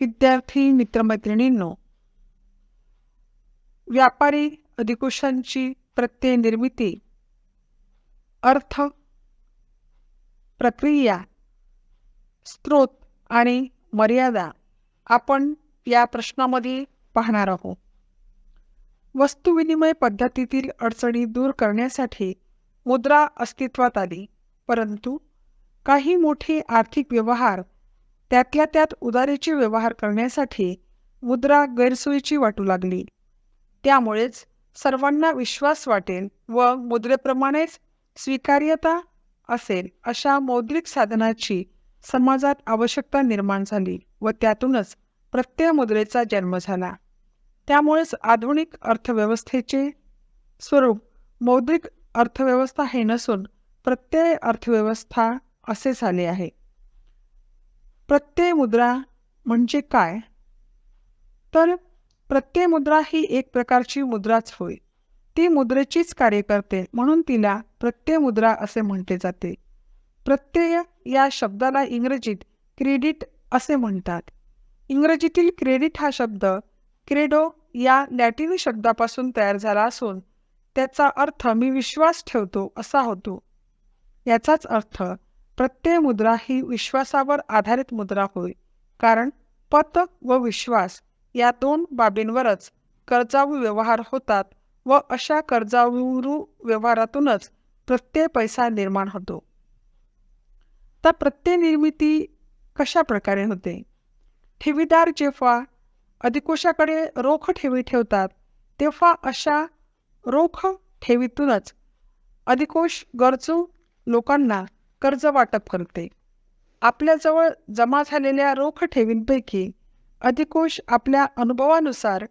विद्यार्थी मित्रमैत्रिणींनो व्यापारी अधिकोशांची प्रत्यय निर्मिती. अर्थ. प्रक्रिया. स्रोत आणि मर्यादा. आपण या प्रश्नामध्ये पाहणार आहोत. वस्तुविनिमय पद्धतीतील अडचणी दूर करण्यासाठी मुद्रा अस्तित्वात आली परंतु काही मोठे आर्थिक व्यवहार त्यातल्या त्यात उदारीचे व्यवहार करण्यासाठी मुद्रा गैरसोयीची वाटू लागली. त्यामुळेच सर्वांना विश्वास वाटेल व मुद्रेप्रमाणेच स्वीकार्यता असेल अशा मौद्रिक साधनाची समाजात आवश्यकता निर्माण झाली व त्यातूनच प्रत्यय मुद्रेचा जन्म झाला. त्यामुळेच आधुनिक अर्थव्यवस्थेचे स्वरूप मौद्रिक अर्थव्यवस्था हे नसून प्रत्यय अर्थव्यवस्था असे झाले आहे. प्रत्यय मुद्रा म्हणजे काय? तर प्रत्यय मुद्रा ही एक प्रकारची मुद्राच होय. ती मुद्रेचीच कार्य करते म्हणून तिला प्रत्यय मुद्रा असे म्हटले जाते. प्रत्यय या शब्दाला इंग्रजीत क्रेडिट असे म्हणतात. इंग्रजीतील क्रेडिट हा शब्द क्रेडो या लॅटिनी शब्दापासून तयार झाला असून त्याचा अर्थ मी विश्वास ठेवतो असा होतो. याचाच अर्थ प्रत्यय मुद्रा ही विश्वासावर आधारित मुद्रा होय. कारण पत व विश्वास या दोन बाबींवरच कर्जावू व्यवहार होतात व अशा कर्जावू व्यवहारातूनच प्रत्यय पैसा निर्माण होतो. तर प्रत्यय निर्मिती कशा प्रकारे होते? ठेवीदार जेव्हा अधिकोशाकडे रोख ठेवी ठेवतात तेव्हा अशा रोख ठेवीतूनच अधिकोश गरजू लोकांना कर्ज वाटप करते. आपल्याजवळ जमा झालेल्या रोख ठेवींपैकी अधिकोष आपल्या अनुभवानुसार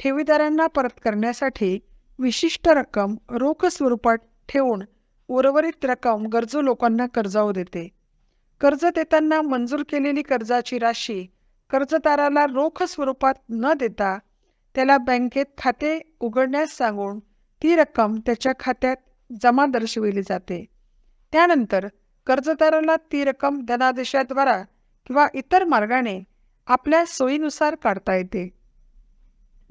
ठेवीदारांना परत करण्यासाठी विशिष्ट रक्कम रोख स्वरूपात ठेवून उर्वरित रक्कम गरजू लोकांना कर्जाऊ देते. कर्ज देताना मंजूर केलेली कर्जाची राशी कर्जदाराला रोख स्वरूपात न देता त्याला बँकेत खाते उघडण्यास सांगून ती रक्कम त्याच्या खात्यात जमा दर्शविली जाते. त्यानंतर कर्जदाराला ती रक्कम धनादेशाद्वारा किंवा इतर मार्गाने आपल्या सोयीनुसार काढता येते.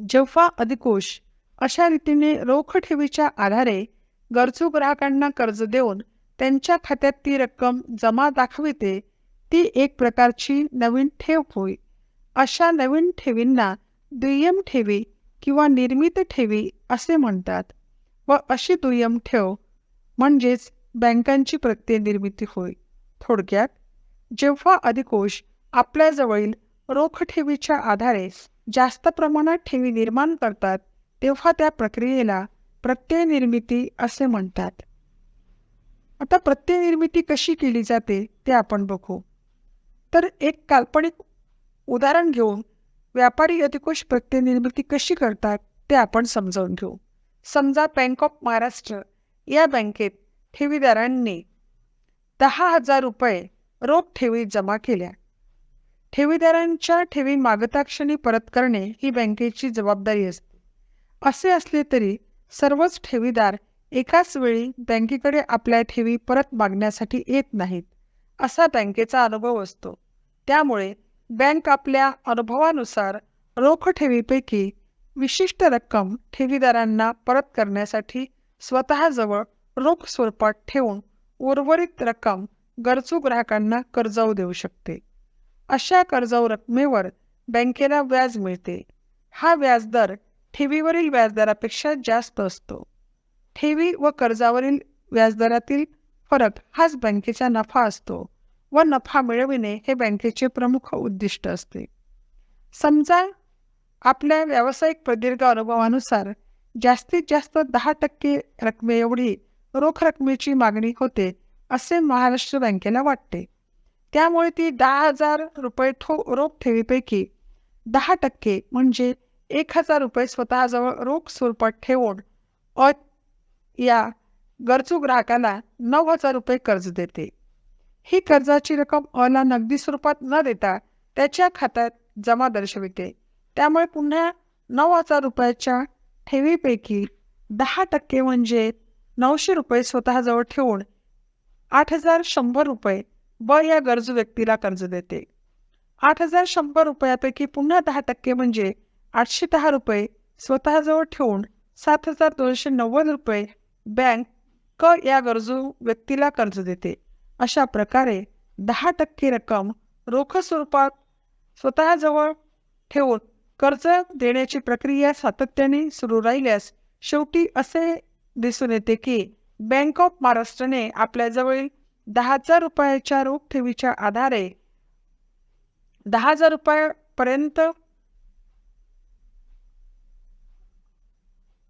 जेव्हा अधिकोष अशा रीतीने रोख ठेवीच्या आधारे गरजू ग्राहकांना कर्ज देऊन त्यांच्या खात्यात ती रक्कम जमा दाखविते ती एक प्रकारची नवीन ठेव होय. अशा नवीन ठेवींना दुय्यम ठेवी किंवा निर्मित ठेवी असे म्हणतात व अशी दुय्यम ठेव म्हणजेच बँकांची प्रत्यय निर्मिती होय. थोडक्यात जेव्हा अधिकोष आपल्याजवळील रोख ठेवीच्या आधारे जास्त प्रमाणात ठेवी निर्माण करतात तेव्हा त्या प्रक्रियेला प्रत्यय निर्मिती असे म्हणतात. आता प्रत्यय निर्मिती कशी केली जाते ते आपण बघू. तर एक काल्पनिक उदाहरण घेऊन व्यापारी अधिकोष प्रत्यय निर्मिती कशी करतात ते आपण समजावून घेऊ. समजा बँक ऑफ महाराष्ट्र या बँकेत ठेवीदारांनी दहा हजार रुपये रोख ठेवी जमा केल्या. ठेवीदारांच्या ठेवी मागताक्षणी परत करणे ही बँकेची जबाबदारी असते. असे असले तरी सर्वच ठेवीदार एकाच वेळी बँकेकडे आपल्या ठेवी परत मागण्यासाठी येत नाहीत असा बँकेचा अनुभव असतो. त्यामुळे बँक आपल्या अनुभवानुसार रोख ठेवीपैकी विशिष्ट रक्कम ठेवीदारांना परत करण्यासाठी स्वतःजवळ रोख स्वरूपात ठेवून उर्वरित रक्कम गरजू ग्राहकांना कर्जाऊ देऊ शकते. अशा कर्जाऊ रकमेवर बँकेला व्याज मिळते. हा व्याजदर ठेवीवरील व्याजदरापेक्षा जास्त असतो. ठेवी व कर्जावरील व्याजदरातील फरक हाच बँकेचा नफा असतो व नफा मिळविणे हे बँकेचे प्रमुख उद्दिष्ट असते. समजा आपल्या व्यावसायिक प्रदीर्घ अनुभवानुसार जास्तीत जास्त दहा टक्के रकमेएवढी रोख रकमेची मागणी होते असे महाराष्ट्र बँकेला वाटते. त्यामुळे ती दहा हजार रुपये ठो रोख ठेवीपैकी दहा टक्के म्हणजे एक हजार रुपये स्वतःजवळ रोख स्वरूपात ठेवून अ या गरजू ग्राहकाला नऊ हजार रुपये कर्ज देते. ही कर्जाची रक्कम अला नगदी स्वरूपात न देता त्याच्या खात्यात जमा दर्शविते. त्यामुळे पुन्हा नऊ हजार रुपयाच्या ठेवीपैकी दहा टक्के म्हणजे नऊशे रुपये स्वतःजवळ ठेवून आठ हजार शंभर रुपये ब या गरजू व्यक्तीला कर्ज देते. आठ हजार शंभर रुपयापैकी पुन्हा दहा टक्के म्हणजे आठशे दहा रुपये स्वतःजवळ ठेवून सात हजार दोनशे नव्वद रुपये बँक क या गरजू व्यक्तीला कर्ज देते. अशा प्रकारे दहा टक्के रक्कम रोख स्वरूपात स्वतःजवळ ठेवून कर्ज देण्याची प्रक्रिया सातत्याने सुरू राहिल्यास शेवटी असे दिसून येते की बँक ऑफ महाराष्ट्रने आपल्याजवळील दहा हजार रुपयाच्या रोख ठेवीच्या आधारे दहा हजार रुपयापर्यंत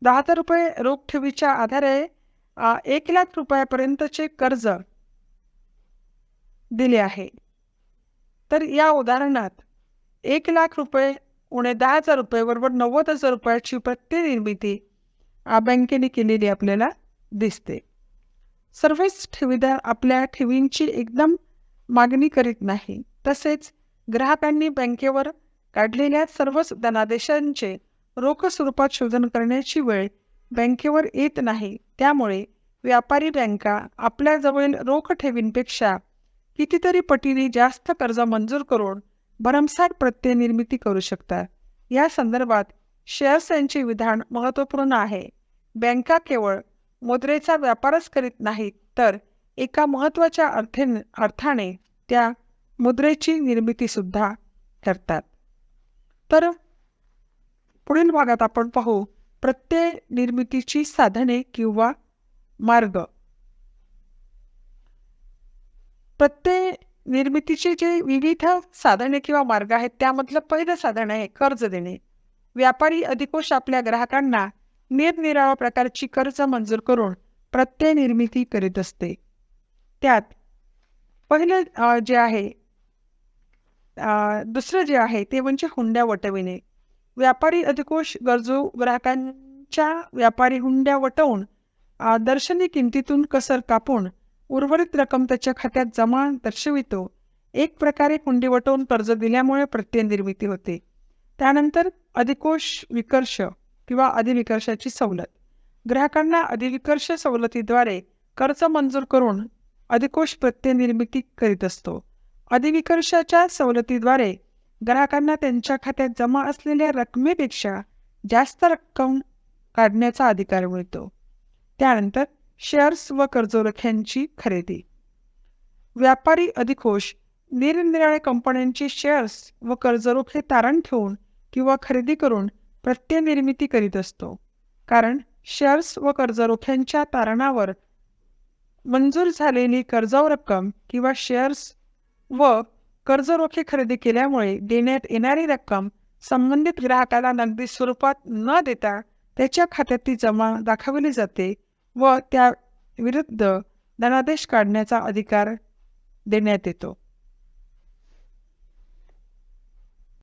दहा हजार रुपये रोख ठेवीच्या आधारे एक लाख रुपयापर्यंतचे कर्ज दिले आहे. तर या उदाहरणात एक लाख रुपये उणे दहा हजार रुपये बरोबर नव्वद हजार रुपयाची प्रत्येक निर्मिती बँकेने केलेली आपल्याला दिसते. सर्वच ठेवीदार आपल्या ठेवींची एकदम मागणी करीत नाही. तसेच ग्राहकांनी बँकेवर काढलेल्या सर्वच धनादेशांचे रोख स्वरूपात शोधन करण्याची वेळ बँकेवर येत नाही. त्यामुळे व्यापारी बँका आपल्याजवळील रोख ठेवींपेक्षा कितीतरी पटीने जास्त कर्ज मंजूर करून भरमसाठ प्रत्यय निर्मिती करू शकतात. या संदर्भात शेअर्स यांचे विधान महत्त्वपूर्ण आहे. बँका केवळ मुद्रेचा व्यापारच करीत नाहीत तर एका महत्त्वाच्या अर्थे अर्थाने त्या मुद्रेची निर्मितीसुद्धा करतात. तर पुढील भागात आपण पाहू प्रत्यय निर्मितीची साधने किंवा मार्ग. प्रत्यय निर्मितीचे जे विविध साधने किंवा मार्ग आहेत त्यामधलं पहिलं साधन आहे कर्ज देणे. व्यापारी अधिकोष आपल्या ग्राहकांना निरनिराळ्या प्रकारची कर्ज मंजूर करून प्रत्यय निर्मिती करीत असते. त्यात पहिलं जे आहे दुसरं जे आहे ते म्हणजे हुंड्या वटविणे. व्यापारी अधिकोष गरजू ग्राहकांच्या व्यापारी हुंड्या वटवून दर्शनी किमतीतून कसर कापून उर्वरित रक्कम त्याच्या खात्यात जमा दर्शवितो. एक प्रकारे हुंडी वटवून कर्ज दिल्यामुळे प्रत्यय निर्मिती होते. त्यानंतर अधिकोष विकर्ष. किंवा अधिविकर्षाची सवलत. ग्राहकांना अधिविकर्ष सवलतीद्वारे कर्ज मंजूर करून अधिकोष प्रत्यय निर्मिती करीत असतो. अधिविकर्षाच्या सवलतीद्वारे ग्राहकांना त्यांच्या खात्यात जमा असलेल्या रकमेपेक्षा जास्त रक्कम काढण्याचा अधिकार मिळतो. त्यानंतर शेअर्स व कर्जरोख्यांची खरेदी. व्यापारी अधिकोष निरनिराळ्या कंपन्यांची शेअर्स व कर्जरोखे तारण ठेवून किंवा खरेदी करून प्रत्यय निर्मिती करीत असतो. कारण शेअर्स व कर्जरोख्यांच्या तारणावर मंजूर झालेली कर्जाव रक्कम किंवा शेअर्स व कर्जरोखे खरेदी केल्यामुळे देण्यात येणारी रक्कम संबंधित ग्राहकाला नगदी स्वरूपात न देता त्याच्या खात्यात ती जमा दाखवली जाते व त्या विरुद्ध धनादेश काढण्याचा अधिकार देण्यात येतो.